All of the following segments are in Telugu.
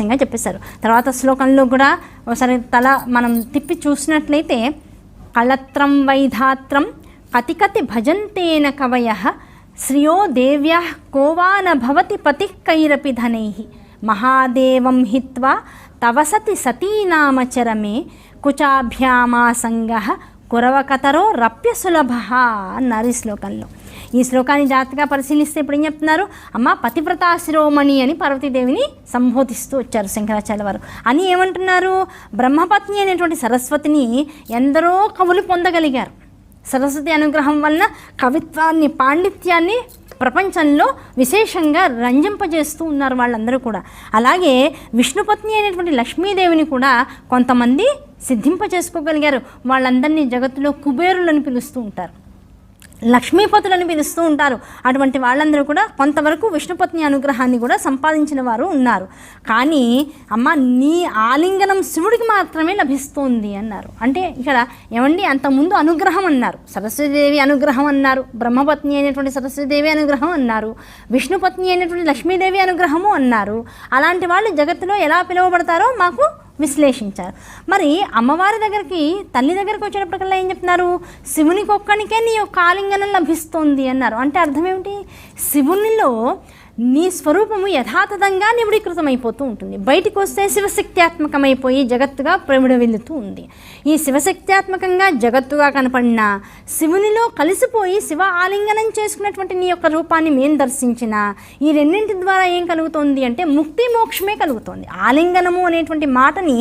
రహస్యంగా చెప్పేశారు. తర్వాత శ్లోకంలో కూడా ఒకసారి తల మనం తిప్పి చూసినట్లయితే కళత్రం వైధాత్రం కతికతి భజంతేన కవయ శ్రియో దేవ్య కోవాన భవతి పతికైరపి ధనై మహాదేవం హిత్వా తవసతి సతీనామచరమే కుచాభ్యామాసంగ కురవకతరో రప్యసులభ అన్నారు ఈ శ్లోకంలో. ఈ శ్లోకాన్ని జాగ్రత్తగా పరిశీలిస్తే ఇప్పుడు ఏం చెప్తున్నారు? అమ్మ పతివ్రతా శిరోమణి అని పార్వతీదేవిని సంబోధిస్తూ వచ్చారు శంకరాచార్య వారు. అని ఏమంటున్నారు? బ్రహ్మపత్ని అనేటువంటి సరస్వతిని ఎందరో కవులు పొందగలిగారు. సరస్వతి అనుగ్రహం వలన కవిత్వాన్ని పాండిత్యాన్ని ప్రపంచంలో విశేషంగా రంజింపజేస్తూ ఉన్నారు వాళ్ళందరూ కూడా. అలాగే విష్ణుపత్ని అయినటువంటి లక్ష్మీదేవిని కూడా కొంతమంది సిద్ధింపజేసుకోగలిగారు. వాళ్ళందరినీ జగత్తులో కుబేరులను పిలుస్తూ ఉంటారు. లక్ష్మీపతులని పిలుస్తూ ఉంటారు. అటువంటి వాళ్ళందరూ కూడా కొంతవరకు విష్ణుపత్ని అనుగ్రహాన్ని కూడా సంపాదించిన వారు ఉన్నారు. కానీ అమ్మ నీ ఆలింగనం శివుడికి మాత్రమే లభిస్తుంది అన్నారు. అంటే ఇక్కడ ఏమండి అంతకుముందు అనుగ్రహం అన్నారు. సరస్వతీదేవి అనుగ్రహం అన్నారు. బ్రహ్మపత్ని అయినటువంటి సరస్వతీదేవి అనుగ్రహం అన్నారు. విష్ణుపత్ని అయినటువంటి లక్ష్మీదేవి అనుగ్రహము అన్నారు. అలాంటి వాళ్ళు జగత్తులో ఎలా పిలువబడతారో మాకు విశ్లేషించారు. మరి అమ్మవారి దగ్గరికి తల్లి దగ్గరికి వచ్చేటప్పటికల్లా ఏం చెప్తున్నారు? శివునికి ఒక్కనికే నీ యొక్క ఆలింగనం లభిస్తుంది అన్నారు. అంటే అర్థం ఏమిటి? శివునిలో నీ స్వరూపము యథాతథంగా నిమిడీకృతమైపోతూ ఉంటుంది బయటికి వస్తే శివశక్త్యాత్మకమైపోయి జగత్తుగా ప్రమిడవిల్లుతూ ఉంది. ఈ శివశక్త్యాత్మకంగా జగత్తుగా కనపడిన శివునిలో కలిసిపోయి శివ ఆలింగనం చేసుకున్నటువంటి నీ యొక్క రూపాన్ని మేము దర్శించిన ఈ రెండింటి ద్వారా ఏం కలుగుతోంది అంటే ముక్తి మోక్షమే కలుగుతోంది. ఆలింగనము అనేటువంటి మాటని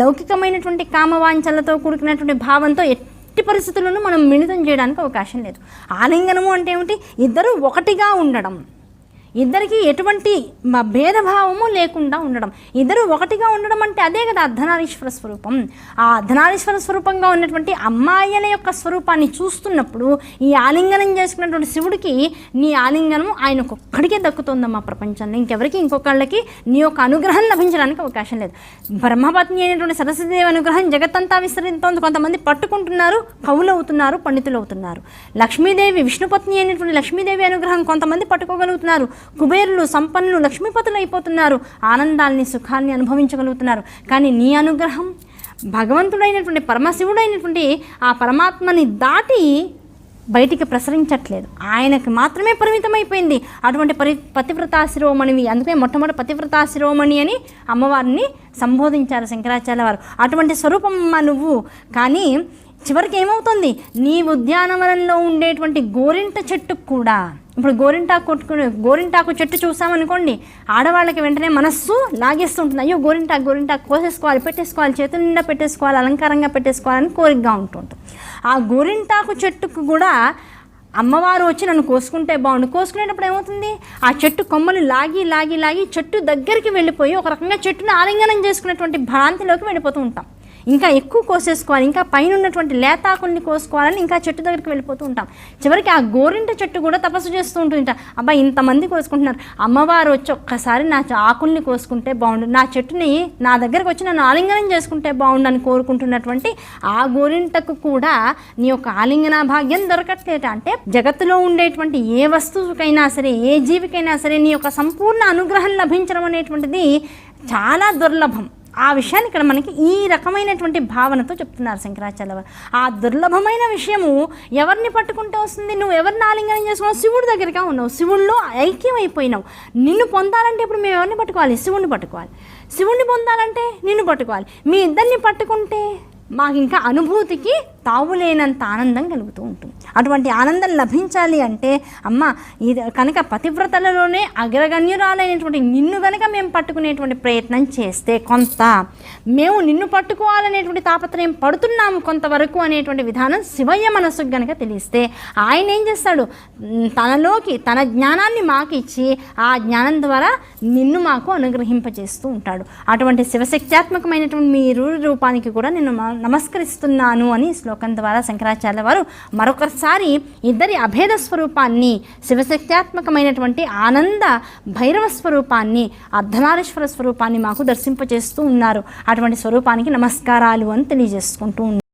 లౌకికమైనటువంటి కామవాంఛలతో కూడుకున్నటువంటి భావంతో ఎట్టి పరిస్థితులను మనం మిళితం చేయడానికి అవకాశం లేదు. ఆలింగనము అంటే ఏమిటి? ఇద్దరు ఒకటిగా ఉండడం. ఇద్దరికి ఎటువంటి భేదభావము లేకుండా ఉండడం. ఇద్దరు ఒకటిగా ఉండడం అంటే అదే కదా అర్ధనారీశ్వర స్వరూపం. ఆ అర్ధనారీశ్వర స్వరూపంగా ఉన్నటువంటి అమ్మాయిల యొక్క స్వరూపాన్ని చూస్తున్నప్పుడు ఈ ఆలింగనం చేసుకున్నటువంటి శివుడికి నీ ఆలింగనం ఆయనకు ఒక్కడికే దక్కుతుందమ్మా ప్రపంచంలో ఇంకెవరికి? ఇంకొకళ్ళకి నీ యొక్క అనుగ్రహం లభించడానికి అవకాశం లేదు. బ్రహ్మపత్ని అయినటువంటి సరస్వతిదేవి అనుగ్రహం జగత్తంతా విస్తరిస్తోంది. కొంతమంది పట్టుకుంటున్నారు కవులు అవుతున్నారు పండితులు అవుతున్నారు లక్ష్మీదేవి విష్ణుపత్ని అయినటువంటి లక్ష్మీదేవి అనుగ్రహం కొంతమంది పట్టుకోగలుగుతున్నారు. కుబేరులు సంపన్నులు లక్ష్మీపతులు అయిపోతున్నారు ఆనందాల్ని సుఖాన్ని అనుభవించగలుగుతున్నారు. కానీ నీ అనుగ్రహం భగవంతుడైనటువంటి పరమశివుడైనటువంటి ఆ పరమాత్మని దాటి బయటికి ప్రసరించట్లేదు. ఆయనకి మాత్రమే పరిమితమైపోయింది. అటువంటి పరి పతివ్రతా శిరోమణివి అందుకే మొట్టమొదటి పతివ్రతా శిరోమణి అని అమ్మవారిని సంబోధించారు శంకరాచార్య వారు. అటువంటి స్వరూపమ్మ నువ్వు. కానీ చివరికి ఏమవుతుంది? నీ ఉద్యానవనంలో ఉండేటువంటి గోరింట చెట్టుకు కూడా. ఇప్పుడు గోరింటాకు కొట్టుకుని గోరింటాకు చెట్టు చూసామనుకోండి ఆడవాళ్ళకి వెంటనే మనస్సు లాగేస్తుంటుంది. అయ్యో గోరింటాకు గోరింటాకు కోసేసుకోవాలి పెట్టేసుకోవాలి చేతుల నిండా పెట్టేసుకోవాలి అలంకారంగా పెట్టేసుకోవాలని కోరికగా ఉంటుంటుంది. ఆ గోరింటాకు చెట్టుకు కూడా అమ్మవారు వచ్చి నన్ను కోసుకుంటే బాగుండు. కోసుకునేటప్పుడు ఏమవుతుంది? ఆ చెట్టు కొమ్మలు లాగి లాగి లాగి చెట్టు దగ్గరికి వెళ్ళిపోయి ఒక రకంగా చెట్టును ఆలింగనం చేసుకునేటువంటి భ్రాంతిలోకి వెళ్ళిపోతూ ఉంటాం. ఇంకా ఎక్కువ కోసేసుకోవాలి ఇంకా పైన ఉన్నటువంటి లేతాకుల్ని కోసుకోవాలని ఇంకా చెట్టు దగ్గరికి వెళ్ళిపోతూ ఉంటాం. చివరికి ఆ గోరింట చెట్టు కూడా తపస్సు చేస్తూ ఉంటుంది అబ్బా ఇంతమంది కోసుకుంటున్నారు. అమ్మవారు వచ్చి ఒక్కసారి నా ఆకుల్ని కోసుకుంటే బాగుండు. నా చెట్టుని నా దగ్గరకు వచ్చి నన్ను ఆలింగనం చేసుకుంటే బాగుండు అని కోరుకుంటున్నటువంటి ఆ గోరింటకు కూడా నీ యొక్క ఆలింగన భాగ్యం దొరకట్లేట. అంటే జగత్తులో ఉండేటువంటి ఏ వస్తువుకైనా సరే ఏ జీవికైనా సరే నీ యొక్క సంపూర్ణ అనుగ్రహం లభించడం అనేటువంటిది చాలా దుర్లభం. ఆ విషయాన్ని ఇక్కడ మనకి ఈ రకమైనటువంటి భావనతో చెప్తున్నారు శంకరాచార్య వారు. ఆ దుర్లభమైన విషయము ఎవరిని పట్టుకుంటే వస్తుంది? నువ్వు ఎవరిని ఆలింగనం చేసుకున్నావు? శివుడి దగ్గరగా ఉన్నావు. శివుల్లో ఐక్యం అయిపోయినావు నిన్ను పొందాలంటే ఇప్పుడు మేము ఎవరిని పట్టుకోవాలి? శివుణ్ణి పట్టుకోవాలి. శివుణ్ణి పొందాలంటే నిన్ను పట్టుకోవాలి. మీ ఇద్దరిని పట్టుకుంటే మాకు ఇంకా అనుభూతికి తావులేనంత ఆనందం కలుగుతూ ఉంటుంది. అటువంటి ఆనందం లభించాలి అంటే అమ్మ ఇది కనుక పతివ్రతలలోనే అగ్రగణ్యురాలైనటువంటి నిన్ను కనుక మేము పట్టుకునేటువంటి ప్రయత్నం చేస్తే కొంత మేము నిన్ను పట్టుకోవాలనేటువంటి తాపత్రయం పడుతున్నాము కొంతవరకు అనేటువంటి విధానం శివయ్య మనసుకు గనక తెలిస్తే ఆయన ఏం చేస్తాడు? తనలోకి తన జ్ఞానాన్ని మాకు ఇచ్చి ఆ జ్ఞానం ద్వారా నిన్ను మాకు అనుగ్రహింపజేస్తూ ఉంటాడు. అటువంటి శివశక్త్యాత్మకమైనటువంటి మీ రూపానికి కూడా నేను నమస్కరిస్తున్నాను అని శ్లోకం శ్లోకం ద్వారా శంకరాచార్య వారు మరొకసారి ఇద్దరి అభేద స్వరూపాన్ని శివశక్త్యాత్మకమైనటువంటి ఆనంద భైరవ స్వరూపాన్ని అర్ధనారీశ్వర స్వరూపాన్ని మాకు దర్శింపచేస్తూ ఉన్నారు. అటువంటి స్వరూపానికి నమస్కారాలు అని తెలియజేసుకుంటూ ఉన్నారు